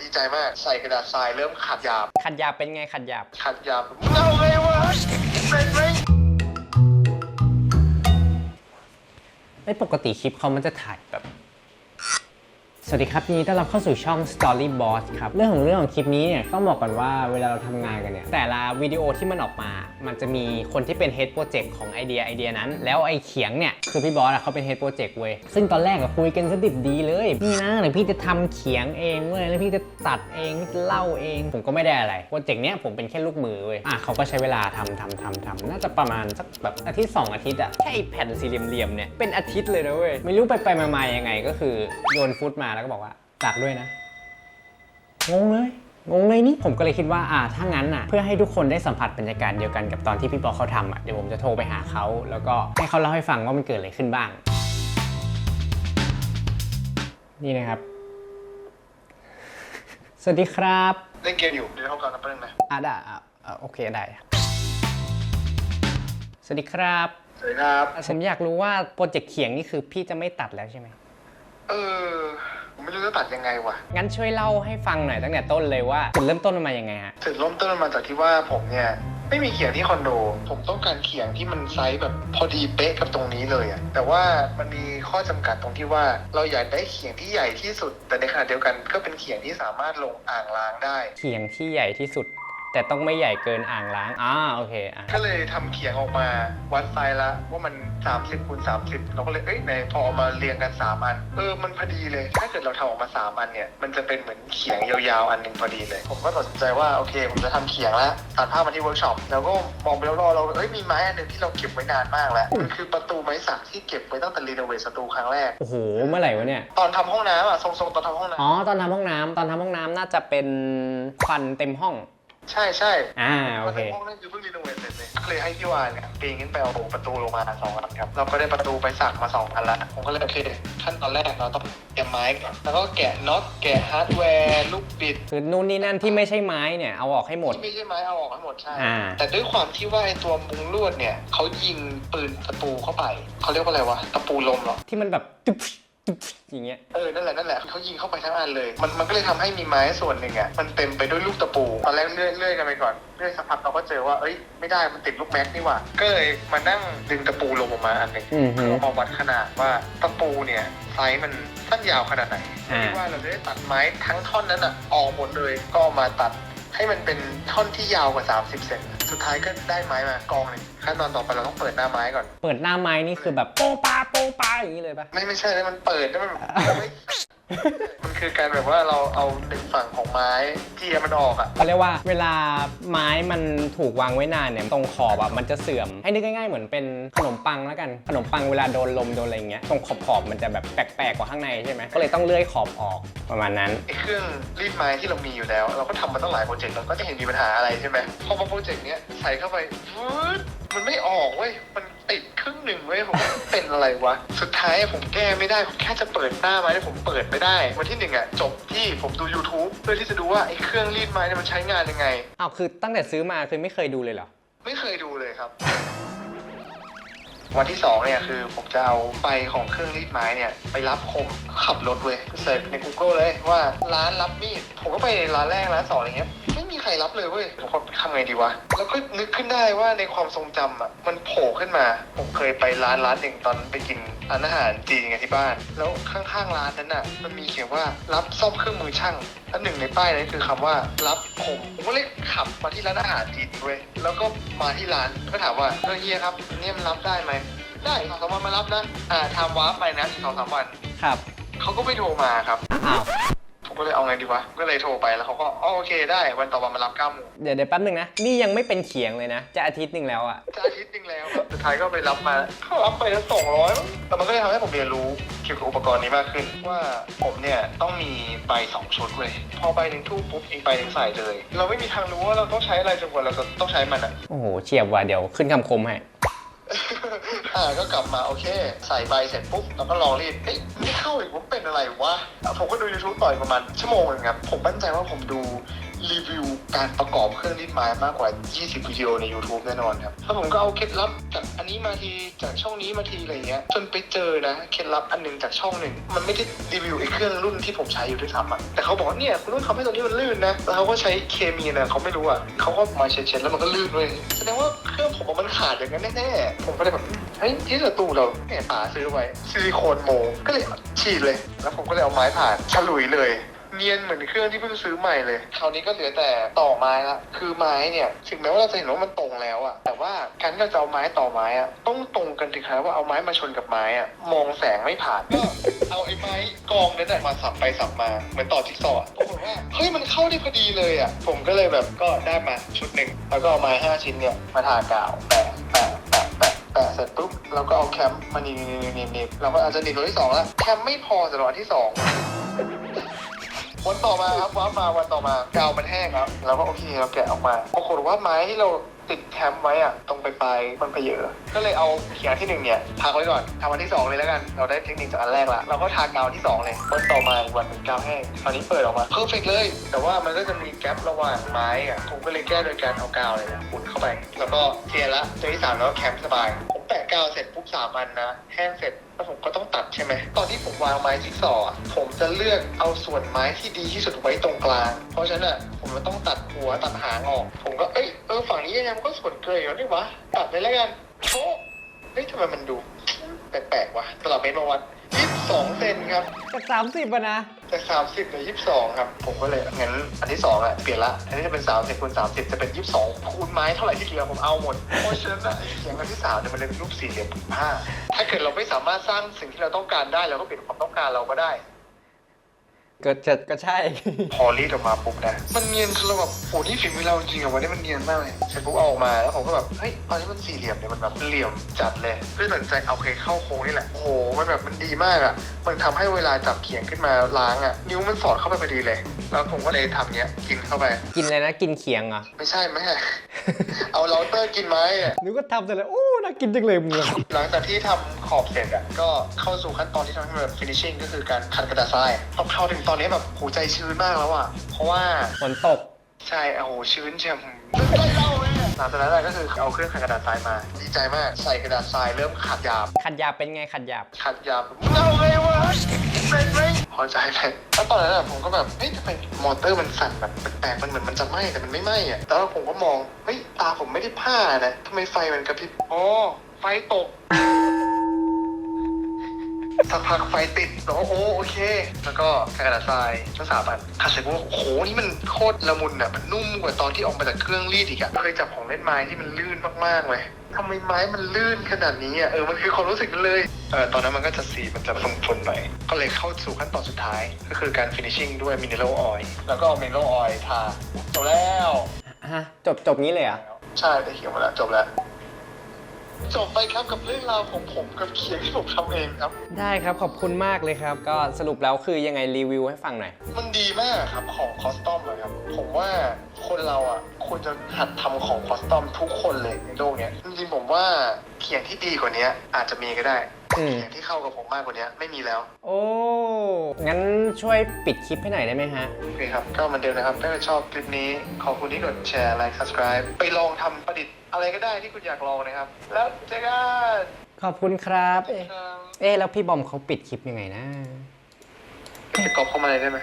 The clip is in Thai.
ดีใจมากใส่กระดาษทรายเริ่มขัดหยาบ ขัดหยาบเป็นไงขัดหยาบ ขัดหยาบมึงเอาไงวะเป็นไหมไม่ปกติคลิปเขามันจะถ่ายแบบ สวัสดีครับยินดีต้อนรับเข้าสู่ช่อง Story Boss ครับ เรื่องของเรื่องของคลิปนี้เนี่ยต้องบอกก่อนว่าเวลาเราทำงานกันเนี่ย แต่ละวิดีโอที่มันออกมา มันจะมีคนที่เป็น Head Project ของไอเดียไอเดียนั้น แล้วไอเขียงเนี่ย คือพี่บอสอะเขาเป็น Head Project เว้ย ซึ่งตอนแรกอะคุยกันสดิบดีเลยนี่นะเดี๋ยวพี่จะทำเขียงเองเว้ยแล้วพี่จะตัดเองพี่จะเล่าเอง ผมก็ไม่ได้อะไร โปรเจกต์เนี้ยผมเป็นแค่ลูกมือเว้ย อะเขาก็ใช้เวลาทำทำทำทำน่าจะประมาณสักแบบอาทิตย์สองอาทิตย์อะแค่ไอแผ่นสี่เหลี่ยมๆเนี่ยเป็นอาทิตย์เลยนะเว้ยไม่รู้ไปไปมาๆยังไงก็คือโยนฟุตมาแล้วก็บอกว่าฝากด้วยนะ งงเลย งงเลยนี่ผมก็เลยคิดว่าอ่าถ้างั้นอะ เพื่อให้ทุกคนได้สัมผัสบรรยากาศเดียวกันกับตอนที่พี่ปอเขาทำอะเดี๋ยวผมจะโทรไปหาเขาแล้วก็ให้เขาเล่าให้ฟังว่ามันเกิดอะไรขึ้นบ้าง นี่นะครับ สวัสดีครับ เล่นเกมอยู่เดี๋ยวเขาก่อนนะแป๊บนึงนะอะได้อะอะโอเคได้ สวัสดีครับ สวัสดีครับ ผมอยากรู้ว่าโปรเจกต์เขียงนี่คือพี่จะไม่ตัดแล้วใช่ไหม เออ ผมไม่รู้จะตัดยังไงวะงั้นช่วยเล่าให้ฟังหน่อยตั้งแต่ต้นเลยว่าจุดเริ่มต้นมันมายังไงฮะถึงเริ่มต้นมันมาจากที่ว่าผมเนี่ยไม่มีเขียงที่คอนโด ผมต้องการเขียงที่มันไซส์แบบพอดีเป๊ะกับตรงนี้เลยอะแต่ว่ามันมีข้อจำกัดตรงที่ว่าเราอยากได้เขียงที่ใหญ่ที่สุด แต่ในขณะเดียวกันก็เป็นเขียงที่สามารถลงอ่างล้างได้ เขียงที่ใหญ่ที่สุด แต่ต้องไม่ใหญ่เกินอ่างล้างอ่าโอเคอะก็เลยทำเขียงออกมาวัดไซส์ละว่ามัน 30คูณ30 เราก็เลยเอ้ยในพอเอามาเรียงกัน 3 อัน เออมันพอดีเลย ถ้าเกิดเราทำออกมา 3 อันเนี่ย มันจะเป็นเหมือนเขียงยาวๆ อันหนึ่งพอดีเลย ผมก็ตัดสินใจว่าโอเค ผมจะทำเขียงแล้วตัดภาพมาที่เวิร์กช็อปแล้วก็มองไปรอบๆเราเอ้ยมีไม้อันหนึ่งที่เราเก็บไว้นานมากแล้วมันคือประตูไม้สักที่เก็บไว้ตั้งแต่รีโนเวทสตูครั้งแรก โอ้โหเมื่อไหร่วะเนี่ย ตอนทำห้องน้ำอะทรงๆตอนทำห้องน้อ๋อตอนทำห้องน้ำตอนทำห้องน้ำน่าจะเป็นควันเต็มห้องำ ใช่ใช่อ่าโอเคห้องนั่นคือเพิ่งรีโนเวทเสร็จเลยก็เลยให้พี่วานเนี่ยปีนขึ้นไปเอาประตูลงมาสองอันครับเราก็ได้ประตูไปสักมาสองอันละผมก็เลยโอเคขั้นตอนแรกเราต้องแกะไม้ก่อนแล้วก็แกะน็อตแกะฮาร์ดแวร์ลูกบิด คือนู่นนี่นั่นที่ไม่ใช่ไม้เนี่ยเอาออกให้หมด ที่ไม่ใช่ไม้เอาออกให้หมดใช่ อ่า แต่ด้วยความที่ว่าไอ้ตัวมุงลวดเนี่ยเขายิงปืนตะปูเข้าไปเขาเรียกว่าอะไรวะตะปูลมเหรอ ที่มันแบบตุ๊บตุ๊บอย่างเงี้ย เออ นั่นแหละ นั่นแหละ เขายิงเข้าไปทั้งอันเลย มัน มันก็เลยทำให้มีไม้ส่วนหนึ่งอะ มันเต็มไปด้วยลูกตะปู ตอนแรกเลื่อยเลื่อยกันไปก่อนเลื่อยสักพักเราก็เจอว่าเอ้ยไม่ได้มันติดลูกแม็กนี่หว่า ก็เลยมานั่งดึงตะปูลงออกมาอันหนึ่งอือฮึ เพื่อมาวัดขนาดว่าตะปูเนี่ยไซส์มันสั้นยาวขนาดไหนอ่า ที่ว่าเราจะได้ตัดไม้ทั้งท่อนนั้นอะออกหมดเลยก็เอามาตัดให้มันเป็นท่อนที่ยาวกว่า 30เซนสุดท้ายก็ได้ไม้มากองหนึ่งขั้นตอนต่อไปเราต้องเปิดหน้าไม้ก่อน เปิดหน้าไม้นี่คือแบบโปปาโปปาอย่างนี้เลยปะ ไม่ไม่ใช่นะมันเปิดแล้วมันมันไม่ มันคือการแบบว่าเราเอาหนึ่งฝั่งของไม้เจียมันออกอะ เขาเรียกว่าเวลาไม้มันถูกวางไว้นานเนี่ยตรงขอบอะมันจะเสื่อม ให้นึกง่ายๆเหมือนเป็นขนมปังแล้วกันขนมปังเวลาโดนลมโดนอะไรอย่างเงี้ยตรงขอบขอบๆมันจะแบบแปลกๆกว่าข้างในใช่ไหมก็เลยต้องเลื่อยขอบออกประมาณนั้น ไอ้เครื่องรีดไม้ที่เรามีอยู่แล้ว เราก็ทำมาตั้งหลายโปรเจกต์เราก็จะเห็นมีปัญหาอะไรใช่ไหมพอมาโปรเจกต์เนี้ยใส่เข้าไปวืดมันไม่ออกเว้ยมันติด อะไรวะ สุดท้ายผมแก้ไม่ได้ ผมแค่จะเปิดหน้าไม้แต่ผมเปิดไม่ได้ วันที่หนึ่งอะจบที่ผมดู YouTube เพื่อที่จะดูว่าไอ้เครื่องรีดไม้เนี่ยมันใช้งานยังไง อ้าวคือตั้งแต่ซื้อมาคือไม่เคยดูเลยเหรอ ไม่เคยดูเลยครับ วันที่สองเนี่ยคือผมจะเอาไฟของเครื่องรีดไม้เนี่ยไปรับคมขับรถเว้ยเสิร์ชใน Google เลยว่าร้านรับมีด ผมก็ไปร้านแรกร้านสองอะไรเงี้ยไม่มีใครรับเลยเว้ยผมก็ทำไงดีวะ แล้วก็นึกขึ้นได้ว่าในความทรงจำอะ มันโผล่ขึ้นมา ผมเคยไปร้านร้านหนึ่งตอนไปกินร้านอาหารจีนไงที่บ้าน แล้วข้างๆร้านนั้นอะ มันมีเขียนว่ารับซ่อมเครื่องมือช่างแล้วหนึ่งในป้ายนั้นคือคำว่ารับคมผมก็เลยขับมาที่ร้านอาหารจีนเว้ย แล้วก็มาที่ร้านก็ถามว่าเออเฮียครับอันนี่มันรับได้ไหม ได้สองสามวันมารับนะ อ่าทำว้าร์ปไปนะอีกสองสามวัน ครับ เขาก็ไม่โทรมาครับ อ้าวผม ก็เลยเอาไงดีวะ ก็เลยโทรไปแล้วเขาก็อ๋อโอเคได้ วันต่อวันมารับเก้าโมงเดี๋ยวเดี๋ยวแป๊บหนึ่งนะ นี่ยังไม่เป็นเขียงเลยนะ จะอาทิตย์หนึ่งแล้วอะจะอาทิตย์หนึงแล้วครับสุดท้ายก็ไปรับมาเขารับไปแล้วสองร้อยแต่มันก็เลยทำให้ผมเรียนรู้เกี่ยวกับอุปกรณ์นี้มากขึ้น ว่าผมเนี่ยต้องมีใบสองชุดเว้ยพอใบหนึ่งทู่ปุ๊บอีกใบหนึ่งใส่เลย เราไม่มีทางรู้ว่าเราต้องใช้อะไรจนกว่าเราจะต้องใช้มันอะโอ้โหเฉียบว่ะเดี๋ยวขึ้นคำคมให้ อ่าก็กลับมาโอเค ใส่ใบเสร็จปุ๊บแล้วก็ลองรีดเฮ้ยไม่เข้าอีกว่าเป็นอะไรวะผมก็ดู YouTube ต่อยประมาณชั่วโมงหนึงครับผมมั่นใจว่าผมดูรีวิว การประกอบเครื่องรีดไม้มากกว่า 20 วิดีโอใน YouTube แน่นอนครับแล้วผมก็เอาเคล็ดลับจากอันนี้มาทีจากช่องนี้มาทีอะไรเงี้ยจนไปเจอนะเคล็ดลับอันหนึงจากช่องหนึ่งมันไม่ได้รีวิวไอ้เครื่องรุ่นที่ผมใช้อยู่ด้วยซ้ำอะแต่เขาบอกว่าเนี่ยคุณรุ่นทำให้ตัวนี้มันลื่นนะแล้วเขาก็ใช้เคมีนะเขาไม่รู้อะเขาก็มาเช็ดๆแล้วมันก็ลื่นเลยแสดงว่าเครื่องผมมันขาดอย่างนั้นแน่ๆผมก็เลยแบบเฮ้ยที่สตูเราเนี่ยป๋าซื้อไว้ซิลิโคนโมก็เลยฉีดเลย แล้วผมก็เลยเอาไม้ผ่านฉลุยเลย เนียนเหมือนเครื่องที่เพิ่งซื้อใหม่เลย คราวนี้ก็เหลือแต่ต่อไม้ละ คือไม้เนี่ย ถึงแม้ว่าเราจะเห็นว่ามันตรงแล้วอะแต่ว่าการที่เราจะเอาไม้ต่อไม้อะต้องตรงกันถึงขนาดว่าเอาไม้มาชนกับไม้อะมองแสงไม่ผ่านก็เอาไอ้ไม้กองนั้นน่ะมาสับไปสับมา เหมือนต่อจิ๊กซอว์อะปรากฏว่าเฮ้ยมันเข้าได้พอดีเลยอะผมก็เลยแบบก็ได้มาชุดหนึ่งแล้วก็เอาไม้ห้าชิ้นเนี่ยมาทากาวแปะแปะแปะแปะแปะเสร็จปุ๊บเราก็เอาแคมมานีนีนีนีเราก็อาจจะหนีตัวที่สองแล้วแคมไม่พอสำหรับอันที่สอง วันต่อมาครับว้ามาวันต่อมากาวมันแห้งครับเราก็โอเคเราแกะออกมาปรากฏว่าไม้ที่เราติดแคมไว้อะตรงไปลายมันไปเยอะ ก็เลยเอาเขียงที่หนึ่งเนี่ยพักไว้ก่อนทำวันที่สองเลยแล้วกัน เราได้เทคนิคจากอันแรกละเราก็ทากาวที่สองเลยวันต่อมาวันเป็นกาวแห้งตอนนี้เปิดออกมาเพอร์เฟกเลย แต่ว่ามันก็จะมีแกลระหว่างไม้อะผมก็เลยแก้โดยการเอากาวเลยนะอุดเข้าไป แล้วก็เทียนละตัวที่สามแล้วก็แคมสบายผ กาวเสร็จปุ๊บสามอันนะแห้งเสร็จแล้วผมก็ต้องตัดใช่ไหมตอนที่ผมวางไม้จิ๊กซอว์อะผมจะเลือกเอาส่วนไม้ที่ดีที่สุดไว้ตรงกลาง เพราะฉะนั้นอะผมจะต้องตัดหัวตัดหางออก ผมก็เอ้ยเออฝั่งนี้ยังไงมันก็ส่วนเกยอยู่นี่วะตัดไปแล้วกันโอ้เฮ้ยทำไมมันดูแปลกๆวะตลับเมตรมาวัด ยี่สิบสองเซนครับ จากสามสิบอะนะจากสามสิบเหลือยี่สิบสองครับ ผมก็เลยงั้นอันที่สองอะเปลี่ยนละ อันนี้จะเป็นสามสิบคูณสามสิบจะเป็นยี่สิบสองคูณไม้เท่าไหร่ที่เหลือผมเอาหมดเพราะฉะนั้นอะไอ้เขียงอันที่สามเนี่ยมันเลยเป็นรูปสี่เหลี่ยมผืนผ้าถ้าเกิดเราไม่สามารถสร้างสิ่งที่เราต้องการได้เราก็เปลี่ยนความต้องการเราก็ได้ ก็จะก็ใช่ พอรีดออกมาปุ๊บนะ มันเนียนคือเราแบบโอ้นี่ฝีมือเราจริงอะวันนี้มันเนียนมากเลยเสร็จปุ๊บเอาออกมาแล้วผมก็แบบเฮ้ยอันนี้มันสี่เหลี่ยมเนี่ยมันแบบเหลี่ยมจัดเลยก็เลยตัดสินใจเอาโอเคเข้าโค้งนี่แหละโอ้โหมันแบบมันดีมากอะมันทำให้เวลาจับเขียงขึ้นมาล้างอะนิ้วมันสอดเข้าไปพอดีเลย แล้วผมก็เลยทำเนี้ยกินเข้าไป กินอะไรนะกินเขียงเหรอะไม่ใช่แม่เอาเราเตอร์กินไม้อะนึกว่าทำเสร็จแล้วโอ้น่า กินจังเลยมึงอะหลังจากที่ทำขอบเสร็จอะก็เข้าสู่ขั้นตอนที่ทำให้มันแบบ finishing ก็คือการขัดกระดาษทรายพอเข้าถึงตอนนี้แบบหูใจชื้นมากแล้วอะเพราะว่าฝนตกใช่โอ้โหชื้นเชียมไม่เล่าเลยหลังจากนั้นอะก็คือเอาเครื่องขัดกระดาษทรายมา ดีใจมากใส่กระดาษทรายเริ่มขัดหยาบขัดหยาบเป็นไงขัดหยาบขัดหยาบมึงเอาไงวะเป็นไหม พอใจเลยแล้วตอนนั้นอะผมก็แบบเฮ้ยทำไมมอเตอร์มันสั่นแบบแปลกๆมันเหมือนมันจะไหม้แต่มันไม่ไหม้อะแต่ว่าผมก็มองเฮ้ยตาผมไม่ได้ผ้านะทำไมไฟมันกระพริบอ๋อไฟตก สักพักไฟติดแล้วก็โอ้โอเค แล้วก็กระดาษทรายทั้งสามอันขัดเสร็จปุ๊บโอ้โหนี่มันโคตรละมุนอะมันนุ่มกว่าตอนที่ออกมาจากเครื่องรีดอีกอะเคยจับของเล่นไม้ที่มันลื่นมากๆเลยทำไมไม้มันลื่นขนาดนี้อะเออมันคือความรู้สึกนั้นเลยเออตอนนั้นมันก็จะสีมันจะฝุ่นๆหน่อยก็เลยเข้าสู่ขั้นตอนสุดท้าย ก็คือการ finishing ด้วย mineral oil แล้วก็ mineral oil ทาจบแล้วฮะจบจบงี้เลยเหรอะใช่ได้เขียนหมาแล้วจบแล้ว จบไปครับกับเรื่องราวของผมกับเขียนที่ผมทำเองครับ ได้ครับขอบคุณมากเลยครับ ก็สรุปแล้วคือยังไงรีวิวให้ฟังหน่อย มันดีมากครับของคอสตอมอะครับ ผมว่าคนเราอะควรจะหัดทำของคอสตอมทุกคนเลยในโลกเนี้ยจริงๆผมว่าเขียนที่ดีกว่านี้อาจจะมีก็ได้อืม เขียนที่เข้ากับผมมากกว่านี้ไม่มีแล้ว โอ้ งั้นช่วยปิดคลิปให้หน่อยได้ไหมฮะ โอเคครับ ก็เหมือนเดิมนะครับ ถ้าชอบคลิปนี้ ขอบคุณที่กดแชร์ ไลค์ subscribe ไปลองทำประดิษฐ์ อะไรก็ได้ที่คุณอยากลองนะครับ แล้วเจอกันขอบคุณครับ เอ๊ะครับเอ๊ะแล้วพี่บอมเขาปิดคลิปยังไงนะ จะกรอบเข้ามาเลยได้ไหม